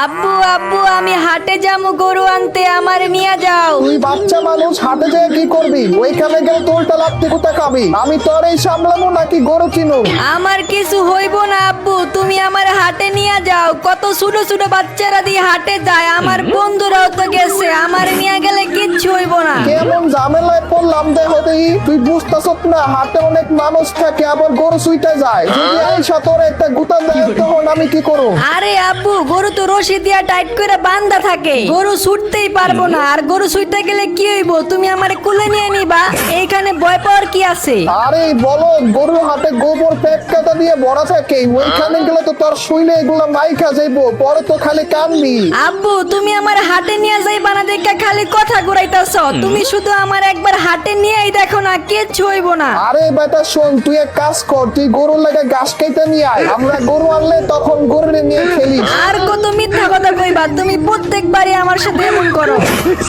আব্বু আব্বু আমি হাটে যাব গরু আনতে আমার নিয়ে যাও। তুই বাচ্চা মানুষ হাটে যেয়ে কি করবি? ওইখানে গেলে তোলটা লাগতে কোথা খাবি? আমি তোর এই সামলাবো নাকি গরু কিনু? আমার কিছু হইব না আব্বু। তুমি আমার হাটে নিয়ে যাও। কত ছোট ছোট বাচ্চারা দিয়ে হাটে যায়। আমার বন্ধুরাও তো গেছে। আমার নিয়ে গেলে কিচ্ছু হইব না। কেমন ঝামেলায় পড়লাম দেখি? তুই বুঝতাছ না হাতে অনেক মানুষ থাকে আবার গরু সুইটা যায়। যদি আইসা তোর একটা গুতা দেয় তখন আমি কি করব? আরে আব্বু গরু তো রশি দিয়া টাইট করে বান্ধা থাকে। গরু ছুটতেই পারব না। আর গরু ছুটতে গেলে কি হইব? তুমি আমার কুলে নিয়ে নিবা এইখানে ভয় পাওয়ার কি আছে? আরে বলো গরু হাতে গোবর পেট কাটা দিয়ে ভরা থাকে। ওইখানে গেলে তো তোর শুইলে এগুলো মাইখা যাইবো পরে তো খালি কানবি আব্বু তুমি আমার হাটে নিয়ে যাইবা না দেখে খালি কথা ঘুরাইতেছ। তুমি শুধু আমার একবার হাটে নিয়েই দেখো না কিচ্ছু হইব না। আরে বেটা শোন তুই এক কাজ কর তুই গরুর লাগে ঘাস খাইতে নিয়ে আয়। আমরা গরু আনলে তখন গরু নিয়ে খেলিস। আর কত মিথ্যা কথা কইবা তুমি প্রত্যেকবারই আমার সাথে এমন করো।